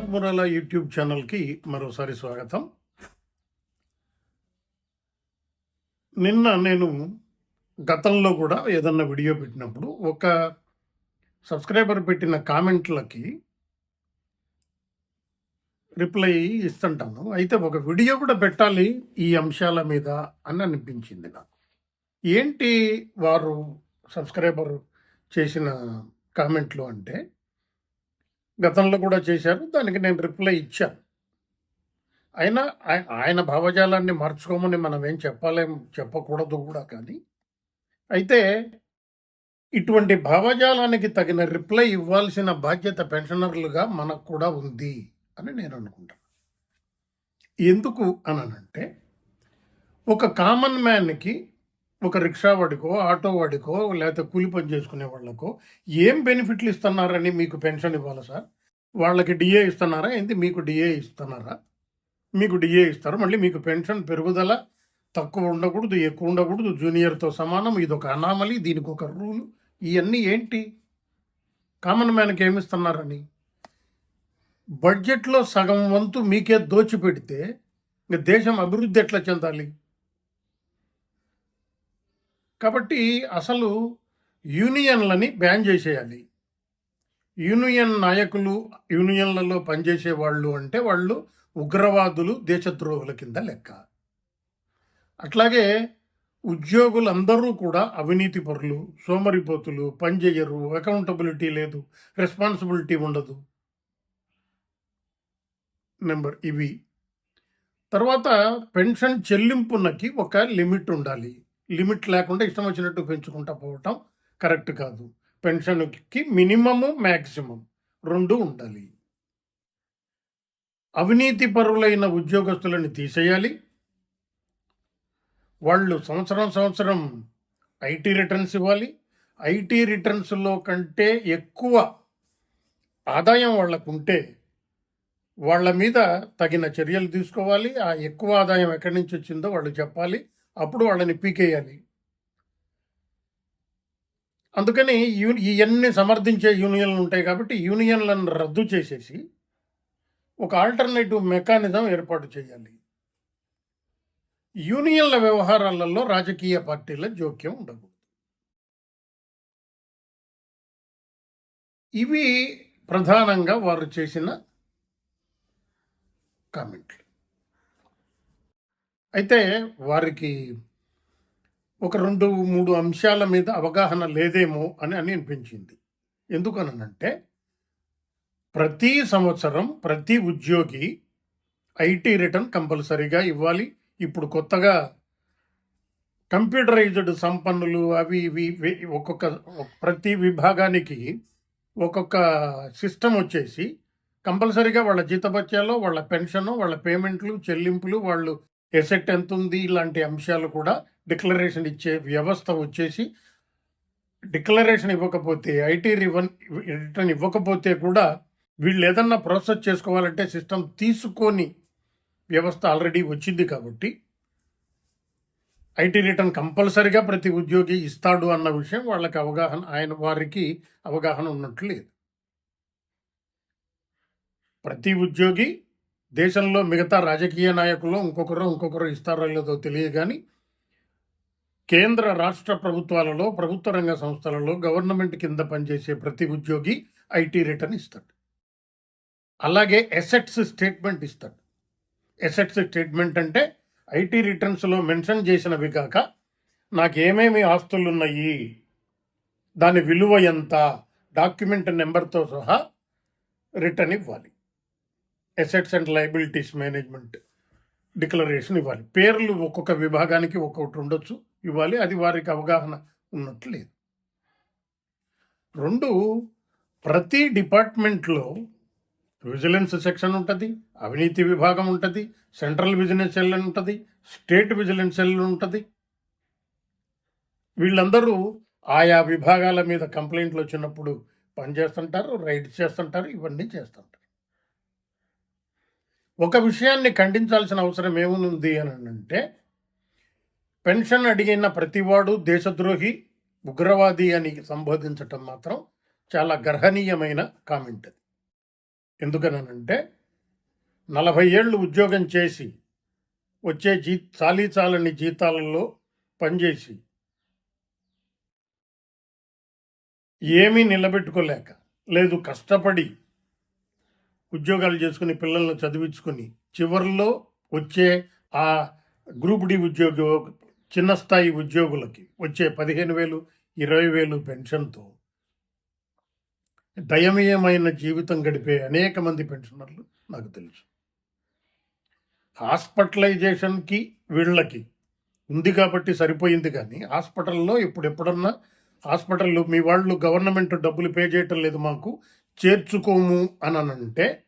Prasad మురాలా YouTube ఛానల్కి మరోసారి స్వాగతం. నిన్న నేను గతంలో కూడా ఏదన్నా వీడియో పెట్టినప్పుడు ఒక సబ్స్క్రైబర్ పెట్టిన కామెంట్లకి రిప్లై ఇస్తుంటాను. అయితే ఒక వీడియో కూడా పెట్టాలి ఈ అంశాల మీద అని అనిపించింది నాకు. ఏంటి వారు సబ్స్క్రైబర్ చేసిన కామెంట్లు అంటే గతంలో కూడా చేశారు దానికి నేను రిప్లై ఇచ్చాను. అయినా ఆయన భావజాలాన్ని మార్చుకోమని మనం ఏం చెప్పలేం చెప్పకూడదు కూడా కానీ. అయితే ఇటువంటి భావజాలానికి తగిన రిప్లై ఇవ్వాల్సిన బాధ్యత పెన్షనర్లుగా మనకు కూడా ఉంది అని నేను అనుకుంటాను ఎందుకు అనంటే ఒక కామన్ మ్యాన్కి ఒక రిక్షా వాడికో ఆటో వాడికో లేకపోతే కూలి పని చేసుకునే వాళ్ళకో ఏం బెనిఫిట్లు ఇస్తున్నారని మీకు పెన్షన్ ఇవ్వాలి సార్? వాళ్ళకి డిఏ ఇస్తున్నారా? ఏంటి? మీకు డిఏ ఇస్తున్నారా? మీకు డిఏ ఇస్తారు. మళ్ళీ మీకు పెన్షన్ పెరుగుదల తక్కువ ఉండకూడదు ఎక్కువ ఉండకూడదు. జూనియర్తో సమానం. ఇది ఒక అనామలి దీనికి ఒక రూల్. ఇవన్నీ ఏంటి? కామన్ మ్యాన్కి ఏమిస్తున్నారని బడ్జెట్లో సగం వంతు మీకే దోచిపెడితే ఇంకా దేశం అభివృద్ధి ఎట్లా చెందాలి? కాబట్టి అసలు యూనియన్లని బ్యాన్ చేసేయాలి. యూనియన్ నాయకులు యూనియన్లలో పనిచేసే వాళ్ళు అంటే వాళ్ళు ఉగ్రవాదులు దేశద్రోహుల కింద లెక్క. అట్లాగే ఉద్యోగులందరూ కూడా అవినీతి పరులు సోమరిపోతులు పనిచేయరు అకౌంటబిలిటీ లేదు రెస్పాన్సిబిలిటీ ఉండదు. నెంబర్ ఇవి. తర్వాత పెన్షన్ చెల్లింపునకి ఒక లిమిట్ ఉండాలి. లిమిట్ లేకుండా ఇష్టం వచ్చినట్టు పెంచుకుంటా పోవటం కరెక్ట్ కాదు. పెన్షన్కి మినిమము మ్యాక్సిమం రెండు ఉండాలి. అవినీతి పరులైన ఉద్యోగస్తులను తీసేయాలి. వాళ్ళు సంవత్సరం సంవత్సరం ఐటీ రిటర్న్స్ ఇవ్వాలి. ఐటీ రిటర్న్స్లో కంటే ఎక్కువ ఆదాయం వాళ్ళకు ఉంటే వాళ్ళ మీద తగిన చర్యలు తీసుకోవాలి. ఆ ఎక్కువ ఆదాయం ఎక్కడి నుంచి వచ్చిందో వాళ్ళు చెప్పాలి. అప్పుడు వాళ్ళని పీకేయాలి. అందుకని యూ ఇవన్నీ సమర్థించే యూనియన్లు ఉంటాయి కాబట్టి యూనియన్లను రద్దు చేసేసి ఒక ఆల్టర్నేటివ్ మెకానిజం ఏర్పాటు చేయాలి. యూనియన్ల వ్యవహారాలలో రాజకీయ పార్టీల జోక్యం ఉండకూడదు. ఇవి ప్రధానంగా వారు చేసిన కామెంట్లు. అయితే వారికి ఒక రెండు మూడు అంశాల మీద అవగాహన లేదేమో అని అని అనిపించింది. ఎందుకనంటే ప్రతి సంవత్సరం ప్రతి ఉద్యోగి ఐటీ రిటర్న్ కంపల్సరీగా ఇవ్వాలి. ఇప్పుడు కొత్తగా కంప్యూటరైజ్డ్ సంపన్నులు అవి ఇవి ఒక్కొక్క ప్రతి విభాగానికి ఒక్కొక్క సిస్టమ్ వచ్చేసి కంపల్సరీగా వాళ్ళ జీతభత్యాలు వాళ్ళ పెన్షన్ వాళ్ళ పేమెంట్లు చెల్లింపులు వాళ్ళు ఎసెట్ ఎంత ఉంది ఇలాంటి అంశాలు కూడా డిక్లరేషన్ ఇచ్చే వ్యవస్థ వచ్చేసి డిక్లరేషన్ ఇవ్వకపోతే ఐటీ రివన్ రిటర్న్ ఇవ్వకపోతే కూడా వీళ్ళు ఏదన్నా ప్రాసెస్ చేసుకోవాలంటే సిస్టమ్ తీసుకొని వ్యవస్థ ఆల్రెడీ వచ్చింది కాబట్టి ఐటీ రిటర్న్ కంపల్సరిగా ప్రతి ఉద్యోగి ఇస్తాడు అన్న విషయం వాళ్ళకి అవగాహన ఆయన వారికి అవగాహన ఉన్నట్లు లేదు. ప్రతి ఉద్యోగి దేశంలో మిగతా రాజకీయ నాయకులు ఇంకొకరు ఇంకొకరు ఇస్తారో లేదో తెలియదు కానీ కేంద్ర రాష్ట్ర ప్రభుత్వాలలో ప్రభుత్వ రంగ సంస్థలలో గవర్నమెంట్ కింద పనిచేసే ప్రతి ఉద్యోగి ఐటీ రిటర్న్ ఇస్తాడు. అలాగే ఎసెట్స్ స్టేట్మెంట్ ఇస్తాడు. ఎసెట్స్ స్టేట్మెంట్ అంటే ఐటీ రిటర్న్స్లో మెన్షన్ చేసినవి కాక నాకేమేమి ఆస్తులు ఉన్నాయి దాని విలువ ఎంత డాక్యుమెంట్ నెంబర్తో సహా రిటర్న్ ఇవ్వాలి. Assets and liabilities management declaration ఇవ్వాలి. పేర్లు ఒక్కొక్క విభాగానికి ఒక్కొక్కటి ఉండొచ్చు ఇవ్వాలి. అది వారికి అవగాహన ఉన్నట్లు లేదు. రెండు ప్రతి డిపార్ట్మెంట్లో విజిలెన్స్ సెక్షన్ ఉంటుంది అవినీతి విభాగం ఉంటుంది సెంట్రల్ విజిలెన్స్ సెల్ ఉంటుంది స్టేట్ విజిలెన్స్ సెల్ ఉంటుంది. వీళ్ళందరూ ఆయా విభాగాల మీద కంప్లైంట్లు వచ్చినప్పుడు పనిచేస్తుంటారు రైడ్ చేస్తుంటారు ఇవన్నీ చేస్తుంటారు. ఒక విషయాన్ని ఖండించాల్సిన అవసరం ఏముంది అని అంటే పెన్షన్ అడిగిన ప్రతివాడు దేశద్రోహి ఉగ్రవాది అని సంబోధించటం మాత్రం చాలా గర్హనీయమైన కామెంట్ అది. ఎందుకనంటే నలభై ఏళ్ళు ఉద్యోగం చేసి వచ్చే జీ చాలీ చాలని జీతాలలో పనిచేసి ఏమీ నిలబెట్టుకోలేక లేదు కష్టపడి ఉద్యోగాలు చేసుకుని పిల్లల్ని చదివించుకుని చివరిలో వచ్చే ఆ గ్రూప్ డి ఉద్యోగ చిన్న స్థాయి ఉద్యోగులకి వచ్చే పదిహేను వేలు ఇరవై వేలు పెన్షన్తో దయమయమైన జీవితం గడిపే అనేక మంది పెన్షనర్లు నాకు తెలుసు. హాస్పిటలైజేషన్కి వీళ్ళకి ఉంది కాబట్టి సరిపోయింది కానీ హాస్పిటల్లో ఇప్పుడు ఎప్పుడన్నా హాస్పిటల్లో మీ వాళ్ళు గవర్నమెంట్ డబ్బులు పే చేయటం లేదు మాకు. చేర్చుకోము అనంటే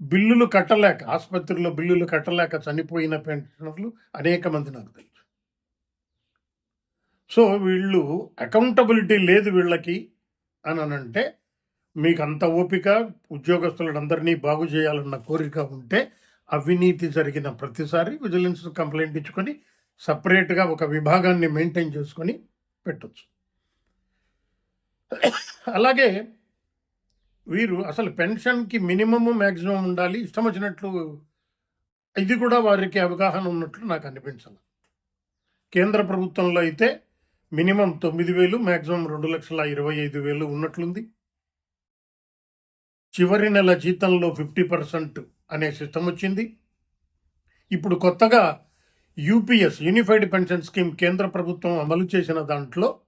బిల్లులు కట్టలేక ఆసుపత్రిలో బిల్లులు కట్టలేక చనిపోయిన పెన్షనర్లు అనేక మంది నాకు తెలుసు. సో వీళ్ళు అకౌంటబిలిటీ లేదు వీళ్ళకి అని అంటే మీకు అంత ఓపిక ఉద్యోగస్తులందరినీ బాగు చేయాలన్న కోరిక ఉంటే అవినీతి జరిగిన ప్రతిసారి విజిలెన్స్ కంప్లైంట్ ఇచ్చుకొని సపరేట్గా ఒక విభాగాన్ని మెయింటైన్ చేసుకొని పెట్టచ్చు. అలాగే వీరు అసలు పెన్షన్కి మినిమము మ్యాక్సిమం ఉండాలి. ఇష్టం వచ్చినట్లు ఇది కూడా వారికి అవగాహన ఉన్నట్లు నాకు అనిపించాలి. కేంద్ర ప్రభుత్వంలో అయితే మినిమం తొమ్మిది వేలు మ్యాక్సిమం రెండు లక్షల ఇరవై ఐదు వేలు ఉన్నట్లుంది. చివరి నెల జీతంలో ఫిఫ్టీ పర్సెంట్ అనే సిస్టమ్ వచ్చింది. ఇప్పుడు కొత్తగా యూపీఎస్ యూనిఫైడ్ పెన్షన్ స్కీమ్ కేంద్ర ప్రభుత్వం అమలు చేసిన దాంట్లో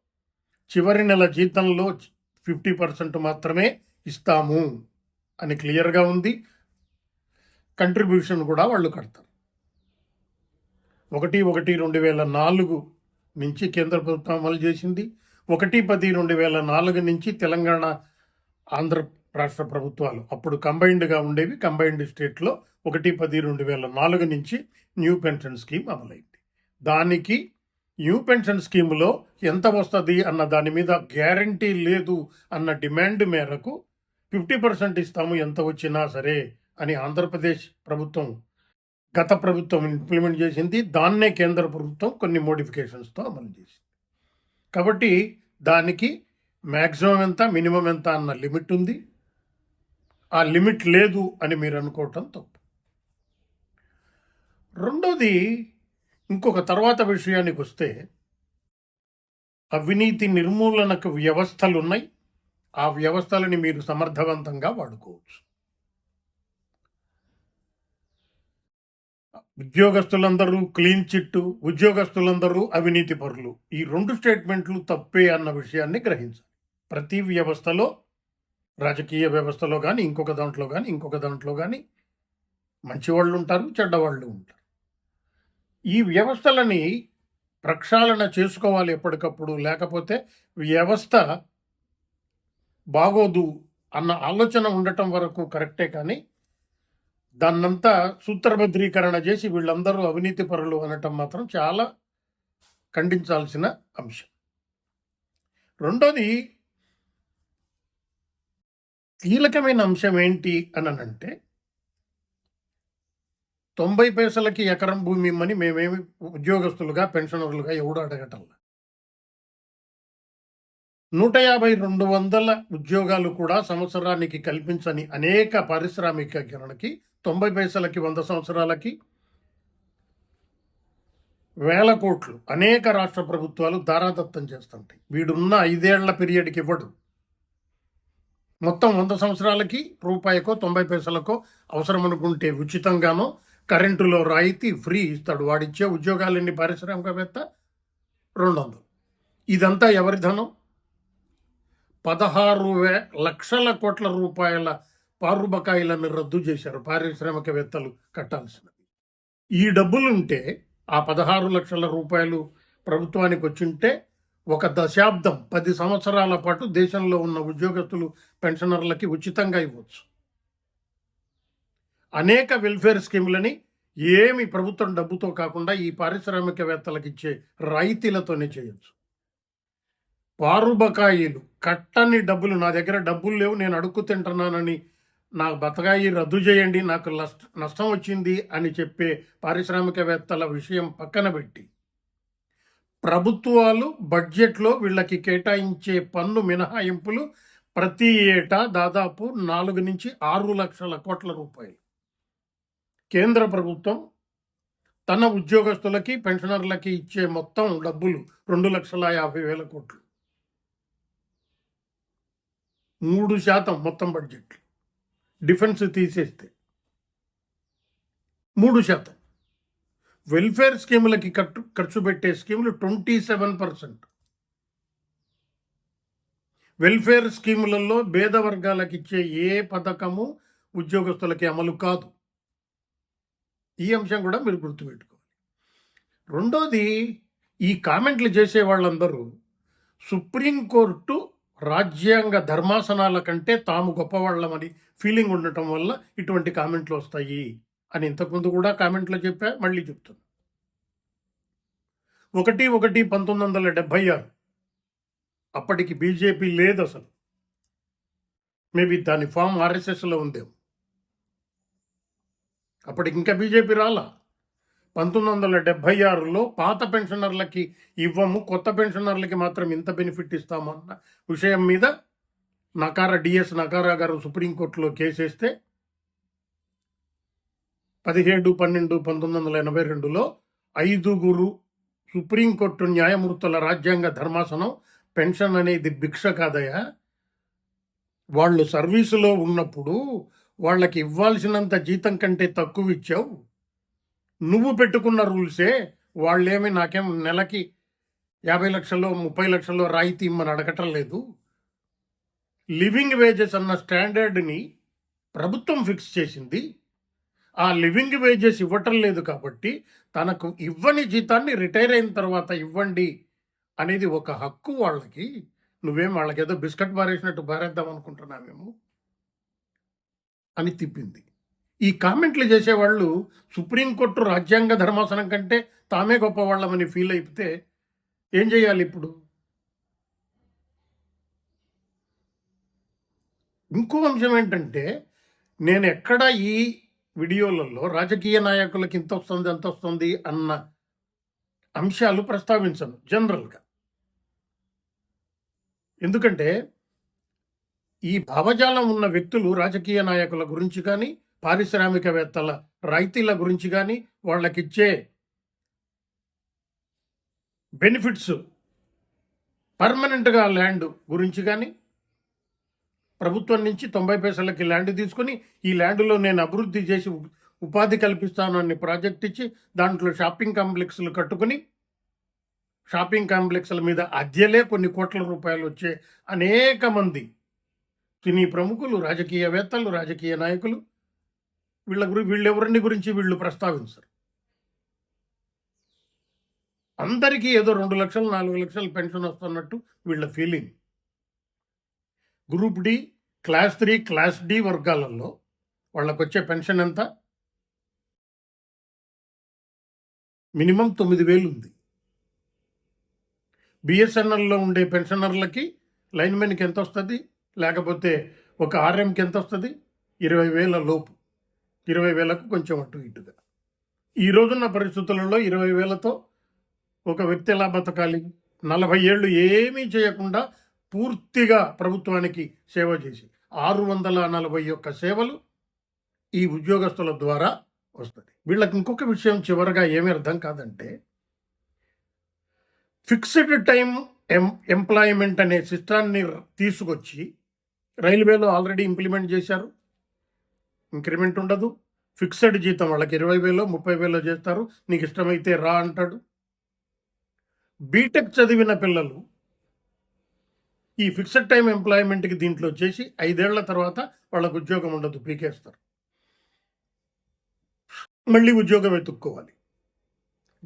చివరి నెల జీతంలో ఫిఫ్టీ పర్సెంట్ మాత్రమే ఇస్తాము అని క్లియర్గా ఉంది. కంట్రిబ్యూషన్ కూడా వాళ్ళు కడతారు. ఒకటి ఒకటి రెండు వేల నాలుగు నుంచి కేంద్ర ప్రభుత్వం అమలు చేసింది. ఒకటి పది రెండు వేల నాలుగు నుంచి తెలంగాణ ఆంధ్ర రాష్ట్ర ప్రభుత్వాలు. అప్పుడు కంబైన్డ్గా ఉండేవి. కంబైన్డ్ స్టేట్లో ఒకటి పది రెండు వేల నాలుగు నుంచి న్యూ పెన్షన్ స్కీమ్ అమలైంది. దానికి న్యూ పెన్షన్ స్కీమ్లో ఎంత వస్తుంది అన్న దాని మీద గ్యారంటీ లేదు అన్న డిమాండ్ మేరకు ఫిఫ్టీ పర్సెంట్ ఇస్తాము ఎంత వచ్చినా సరే అని ఆంధ్రప్రదేశ్ ప్రభుత్వం గత ప్రభుత్వం ఇంప్లిమెంట్ చేసింది. దాన్నే కేంద్ర ప్రభుత్వం కొన్ని మోడిఫికేషన్స్తో అమలు చేసింది. కాబట్టి దానికి మ్యాక్సిమం ఎంత మినిమం ఎంత అన్న లిమిట్ ఉంది. ఆ లిమిట్ లేదు అని మీరు అనుకోవటం తప్పు. రెండోది ఇంకొక తర్వాత విషయానికి వస్తే అవినీతి నిర్మూలనకు వ్యవస్థలు ఉన్నాయి ఆ వ్యవస్థలని మీరు సమర్థవంతంగా వాడుకోవచ్చు. ఉద్యోగస్తులందరూ క్లీన్ చిట్టు ఉద్యోగస్తులందరూ అవినీతి పరులు. ఈ రెండు స్టేట్మెంట్లు తప్పే అన్న విషయాన్ని గ్రహించాలి. ప్రతి వ్యవస్థలో రాజకీయ వ్యవస్థలో కానీ ఇంకొక దాంట్లో కానీ ఇంకొక దాంట్లో కానీ మంచివాళ్ళు ఉంటారు చెడ్డవాళ్ళు ఉంటారు. ఈ వ్యవస్థలని ప్రక్షాళన చేసుకోవాలి ఎప్పటికప్పుడు. లేకపోతే వ్యవస్థ బాగోదు అన్న ఆలోచన ఉండటం వరకు కరెక్టే కానీ దాన్నంతా సూత్రభద్రీకరణ చేసి వీళ్ళందరూ అవినీతి పరులు అనటం మాత్రం చాలా ఖండించాల్సిన అంశం. రెండోది కీలకమైన అంశం ఏంటి అని అంటే తొంభై పైసలకి ఎకరం భూమి ఇమ్మని మేమేమి ఉద్యోగస్తులుగా పెన్షనర్లుగా ఎవడు అడగటంలా నూట యాభై రెండు వందల ఉద్యోగాలు కూడా సంవత్సరానికి కల్పించని అనేక పారిశ్రామికీకరణకి తొంభై పైసలకి వంద సంవత్సరాలకి వేల కోట్లు అనేక రాష్ట్ర ప్రభుత్వాలు దారాదత్తం చేస్తుంటాయి. వీడున్న ఐదేళ్ళ పీరియడ్కి ఇవ్వడు. మొత్తం వంద సంవత్సరాలకి రూపాయికో తొంభై పైసలకో అవసరం అనుకుంటే ఉచితంగానో కరెంటులో రాయితీ ఫ్రీ ఇస్తాడు. వాడిచ్చే ఉద్యోగాలన్నీ పారిశ్రామికవేత్త రెండు వందలు ఇదంతా ఎవరి ధనం? పదహారు వే లక్షల కోట్ల రూపాయల పారుబకాయిలను రద్దు చేశారు పారిశ్రామికవేత్తలు కట్టాల్సినవి. ఈ డబ్బులుంటే ఆ పదహారు లక్షల రూపాయలు ప్రభుత్వానికి వచ్చింటే ఒక దశాబ్దం పది సంవత్సరాల పాటు దేశంలో ఉన్న ఉద్యోగస్తులు పెన్షనర్లకి ఉచితంగా ఇవ్వచ్చు. అనేక వెల్ఫేర్ స్కీములని ఏమి ప్రభుత్వం డబ్బుతో కాకుండా ఈ పారిశ్రామికవేత్తలకు ఇచ్చే రాయితీలతోనే చేయొచ్చు. పారు బకాయిలు కట్టని డబ్బులు నా దగ్గర డబ్బులు లేవు నేను అడుక్కు తింటున్నానని నా బతకాయి రద్దు చేయండి నాకు నష్టం వచ్చింది అని చెప్పే పారిశ్రామికవేత్తల విషయం పక్కన పెట్టి ప్రభుత్వాలు బడ్జెట్లో వీళ్ళకి కేటాయించే పన్ను మినహాయింపులు ప్రతి ఏటా దాదాపు నాలుగు నుంచి ఆరు లక్షల కోట్ల రూపాయలు. కేంద్ర ప్రభుత్వం తన ఉద్యోగస్తులకి పెన్షనర్లకి ఇచ్చే మొత్తం డబ్బులు రెండు లక్షల యాభై వేల కోట్లు. మూడు శాతం మొత్తం బడ్జెట్ డిఫెన్స్ తీసేస్తే మూడు శాతం. వెల్ఫేర్ స్కీములకి ఖర్చు ఖర్చు పెట్టే స్కీములు ట్వంటీ సెవెన్ పర్సెంట్. వెల్ఫేర్ స్కీములలో పేద వర్గాలకు ఇచ్చే ఏ పథకము ఉద్యోగస్తులకి అమలు కాదు. ఈ అంశం కూడా మీరు గుర్తుపెట్టుకోవాలి. రెండోది ఈ కామెంట్లు చేసే వాళ్ళందరూ సుప్రీంకోర్టు రాజ్యాంగ ధర్మాసనాల కంటే తాము గొప్పవాళ్ళమని ఫీలింగ్ ఉండటం వల్ల ఇటువంటి కామెంట్లు వస్తాయి అని ఇంతకుముందు కూడా కామెంట్లో చెప్పా మళ్ళీ చెప్తాను ఒకటి ఒకటి పంతొమ్మిది వందల డెబ్భై ఆరు. అప్పటికి బీజేపీ లేదు అసలు. మేబీ దాని ఫామ్ ఆర్ఎస్ఎస్లో ఉందేమో. అప్పటికి ఇంకా బీజేపీ రాలా? పంతొమ్మిది వందల డెబ్భై ఆరులో పాత పెన్షనర్లకి ఇవ్వము కొత్త పెన్షనర్లకి మాత్రం ఇంత బెనిఫిట్ ఇస్తామన్న విషయం మీద నకార డిఎస్ నకారా గారు సుప్రీంకోర్టులో కేసేస్తే పదిహేడు పన్నెండు పంతొమ్మిది వందల ఎనభై రెండులో ఐదుగురు సుప్రీంకోర్టు న్యాయమూర్తుల రాజ్యాంగ ధర్మాసనం పెన్షన్ అనేది భిక్ష కాదయా? వాళ్ళు సర్వీసులో ఉన్నప్పుడు వాళ్ళకి ఇవ్వాల్సినంత జీతం కంటే తక్కువ ఇచ్చావు. నువ్వు పెట్టుకున్న రూల్సే వాళ్ళేమి నాకేం నెలకి యాభై లక్షల్లో ముప్పై లక్షల్లో రాయితీ ఇమ్మని అడగటం లేదు. లివింగ్ వేజెస్ అన్న స్టాండర్డ్ని ప్రభుత్వం ఫిక్స్ చేసింది. ఆ లివింగ్ వేజెస్ ఇవ్వటం లేదు కాబట్టి తనకు ఇవ్వని జీతాన్ని రిటైర్ అయిన తర్వాత ఇవ్వండి అనేది ఒక హక్కు వాళ్ళకి. నువ్వేం వాళ్ళకి ఏదో బిస్కెట్ బారేసినట్టు బారేద్దాం అనుకుంటున్నావేమో. అని తిప్పింది. ఈ కామెంట్లు చేసేవాళ్ళు సుప్రీంకోర్టు రాజ్యాంగ ధర్మాసనం కంటే తామే గొప్పవాళ్ళమని ఫీల్ అయిపోతే ఏం చేయాలి ఇప్పుడు? ఇంకో అంశం ఏంటంటే నేను ఎక్కడ ఈ వీడియోలలో రాజకీయ నాయకులకు ఇంత వస్తుంది ఎంత వస్తుంది అన్న అంశాలు ప్రస్తావించను జనరల్గా. ఎందుకంటే ఈ భావజాలం ఉన్న వ్యక్తులు రాజకీయ నాయకుల గురించి కానీ పారిశ్రామికవేత్తల రాయితీల గురించి కానీ వాళ్ళకిచ్చే బెనిఫిట్స్ పర్మనెంట్గా ల్యాండ్ గురించి కానీ ప్రభుత్వం నుంచి తొంభై పైసలకి ల్యాండ్ తీసుకొని ఈ ల్యాండ్లో నేను అభివృద్ధి చేసి ఉపాధి కల్పిస్తాను అని ప్రాజెక్ట్ ఇచ్చి దాంట్లో షాపింగ్ కాంప్లెక్స్లు కట్టుకుని షాపింగ్ కాంప్లెక్స్ల మీద అద్దెలే కొన్ని కోట్ల రూపాయలు వచ్చే అనేక మంది సినీ ప్రముఖులు రాజకీయవేత్తలు రాజకీయ నాయకులు. వీళ్ళ గురి వీళ్ళెవరిని గురించి వీళ్ళు ప్రస్తావించరు. అందరికీ ఏదో రెండు లక్షలు నాలుగు లక్షలు పెన్షన్ వస్తున్నట్టు వీళ్ళ feeling. Group D class three class D వర్గాలలో వాళ్ళకు వచ్చే పెన్షన్ ఎంత? మినిమం తొమ్మిది వేలు ఉంది. బిఎస్ఎన్ఎల్లో ఉండే పెన్షనర్లకి లైన్మెన్కి ఎంత వస్తుంది? లేకపోతే ఒక ఆర్ఎంకి ఎంత వస్తుంది ఇరవై వేల లోపు. ఇరవై వేలకు కొంచెం అటు ఇటుగా. ఈ రోజున్న పరిస్థితులలో ఇరవై వేలతో ఒక వ్యక్తి ఎలా బతకాలి? నలభై ఏళ్ళు ఏమీ చేయకుండా పూర్తిగా ప్రభుత్వానికి సేవ చేసి ఆరు వందల నలభై ఒక్క సేవలు ఈ ఉద్యోగస్తుల ద్వారా వస్తుంది. వీళ్ళకి ఇంకొక విషయం చివరగా ఏమీ అర్థం కాదంటే ఫిక్స్డ్ టైం ఎం ఎంప్లాయ్మెంట్ అనే సిస్టాన్ని తీసుకొచ్చి రైల్వేలో ఆల్రెడీ ఇంప్లిమెంట్ చేశారు. ఇంక్రిమెంట్ ఉండదు. ఫిక్స్డ్ జీతం వాళ్ళకి ఇరవై వేలో ముప్పై వేలో చేస్తారు. నీకు ఇష్టమైతే రా అంటాడు. బీటెక్ చదివిన పిల్లలు ఈ ఫిక్స్డ్ టైం ఎంప్లాయ్మెంట్కి దీంట్లో చేసి ఐదేళ్ళ తర్వాత వాళ్ళకు ఉద్యోగం ఉండదు పీకేస్తారు. మళ్ళీ ఉద్యోగం వెతుక్కోవాలి.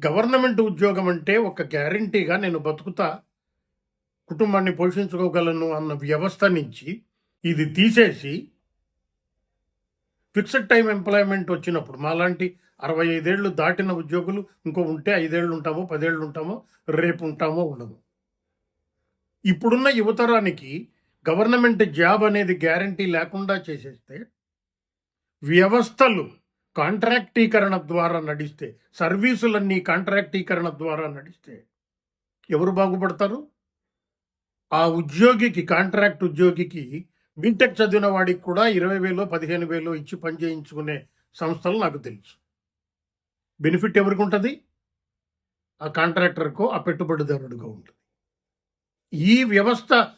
గవర్నమెంట్ ఉద్యోగం అంటే ఒక గ్యారంటీగా నేను బతుకుతా కుటుంబాన్ని పోషించుకోగలను అన్న వ్యవస్థ నుంచి ఇది తీసేసి ఫిక్స్డ్ టైం ఎంప్లాయ్మెంట్ వచ్చినప్పుడు మాలాంటి అరవై ఐదేళ్ళు దాటిన ఉద్యోగులు ఇంకో ఉంటే ఐదేళ్ళు ఉంటామో పదేళ్ళు ఉంటామో రేపు ఉంటామో ఉండదు. ఇప్పుడున్న యువతరానికి గవర్నమెంట్ జాబ్ అనేది గ్యారంటీ లేకుండా చేసేస్తే వ్యవస్థలు కాంట్రాక్టీకరణ ద్వారా నడిస్తే సర్వీసులన్నీ కాంట్రాక్టీకరణ ద్వారా నడిస్తే ఎవరు బాగుపడతారు? ఆ ఉద్యోగికి కాంట్రాక్ట్ ఉద్యోగికి బీటెక్ చదివిన వాడికి కూడా ఇరవై వేలు పదిహేను వేలు ఇచ్చి పని చేయించుకునే సంస్థలు నాకు తెలుసు. బెనిఫిట్ ఎవరికి ఉంటుంది? ఆ కాంట్రాక్టర్కో ఆ పెట్టుబడిదారుడిగా ఉంటుంది. ఈ వ్యవస్థ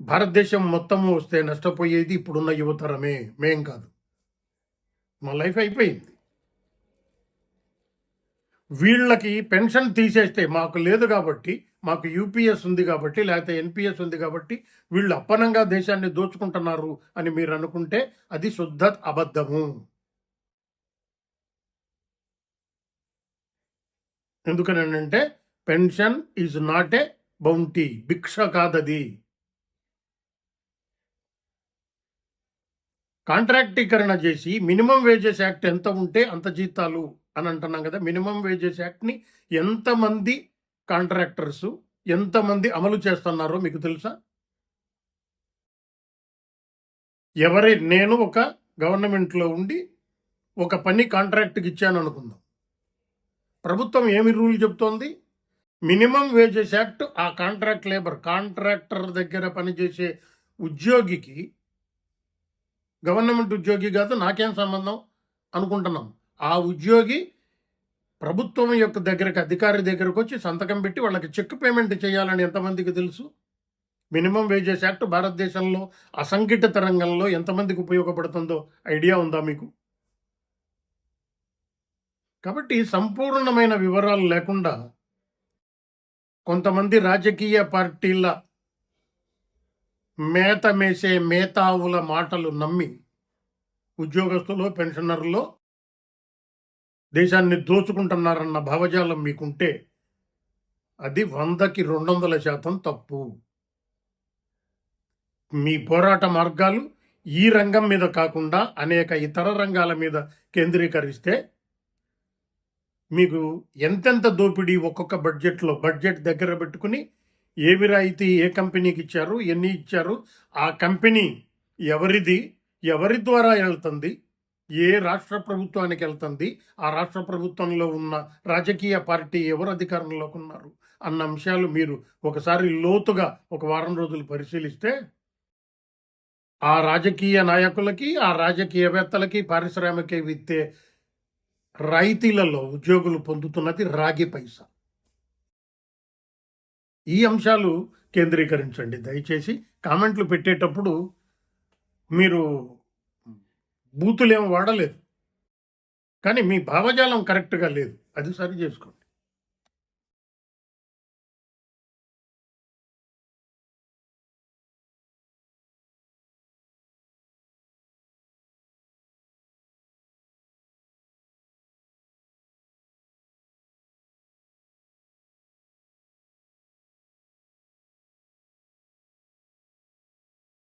భారతదేశం మొత్తము వస్తే నష్టపోయేది ఇప్పుడున్న యువతరమే మేం కాదు. మా లైఫ్ అయిపోయింది. వీళ్ళకి పెన్షన్ తీసేస్తే మాకు లేదు కాబట్టి మాకు యూపీఎస్ ఉంది కాబట్టి లేకపోతే ఎన్పిఎస్ ఉంది కాబట్టి వీళ్ళు అప్పనంగా దేశాన్ని దోచుకుంటున్నారు అని మీరు అనుకుంటే అది శుద్ధ అబద్ధము. ఎందుకనంటే pension is not a bounty భిక్ష కాదది. కాంట్రాక్టీకరణ చేసి మినిమం వేజెస్ యాక్ట్ ఎంత ఉంటే అంత జీతాలు అని అంటున్నాం కదా మినిమం వేజెస్ యాక్ట్ని ఎంతమంది కాంట్రాక్టర్స్ ఎంతమంది అమలు చేస్తున్నారో మీకు తెలుసా? ఎవరి నేను ఒక గవర్నమెంట్లో ఉండి ఒక పని కాంట్రాక్ట్కి ఇచ్చాను అనుకుందాం ప్రభుత్వం ఏమి రూల్ చెప్తోంది? మినిమం వేజెస్ యాక్ట్ ఆ కాంట్రాక్ట్ లేబర్ కాంట్రాక్టర్ దగ్గర పనిచేసే ఉద్యోగికి గవర్నమెంట్ ఉద్యోగి కాదు నాకేం సంబంధం అనుకుంటున్నాం. ఆ ఉద్యోగి ప్రభుత్వం యొక్క దగ్గరకు అధికారి దగ్గరకు వచ్చి సంతకం పెట్టి వాళ్ళకి చెక్ పేమెంట్ చేయాలని ఎంతమందికి తెలుసు? మినిమం వేజెస్ యాక్ట్ భారతదేశంలో అసంఘటిత రంగంలో ఎంతమందికి ఉపయోగపడుతుందో ఐడియా ఉందా మీకు? కాబట్టి సంపూర్ణమైన వివరాలు లేకుండా కొంతమంది రాజకీయ పార్టీల మేత మేసే మేతావుల మాటలు నమ్మి ఉద్యోగస్తులు పెన్షనర్లో దేశాన్ని దోచుకుంటున్నారన్న భావజాలం మీకుంటే అది వందకి రెండు వందల శాతం తప్పు. మీ పోరాట మార్గాలు ఈ రంగం మీద కాకుండా అనేక ఇతర రంగాల మీద కేంద్రీకరిస్తే మీకు ఎంతెంత దోపిడీ ఒక్కొక్క బడ్జెట్లో బడ్జెట్ దగ్గర పెట్టుకుని ఏవి రాయితీ ఏ కంపెనీకి ఇచ్చారు ఎన్ని ఇచ్చారు ఆ కంపెనీ ఎవరిది ఎవరి ద్వారా వెళ్తుంది ఏ రాష్ట్ర ప్రభుత్వానికి వెళ్తుంది? ఆ రాష్ట్ర ప్రభుత్వంలో ఉన్న రాజకీయ పార్టీ ఎవరు అధికారంలోకి ఉన్నారు? అన్న అంశాలు మీరు ఒకసారి లోతుగా ఒక వారం రోజులు పరిశీలిస్తే ఆ రాజకీయ నాయకులకి ఆ రాజకీయవేత్తలకి పారిశ్రామిక విత్తే రాయితీలలో ఉద్యోగులు పొందుతున్నది రాగి పైసా. ఈ అంశాలు కేంద్రీకరించండి. దయచేసి కామెంట్లు పెట్టేటప్పుడు మీరు బూతులేం వాడలేదు. కానీ మీ భావజాలం కరెక్ట్గా లేదు. అది సరి చేసుకోండి.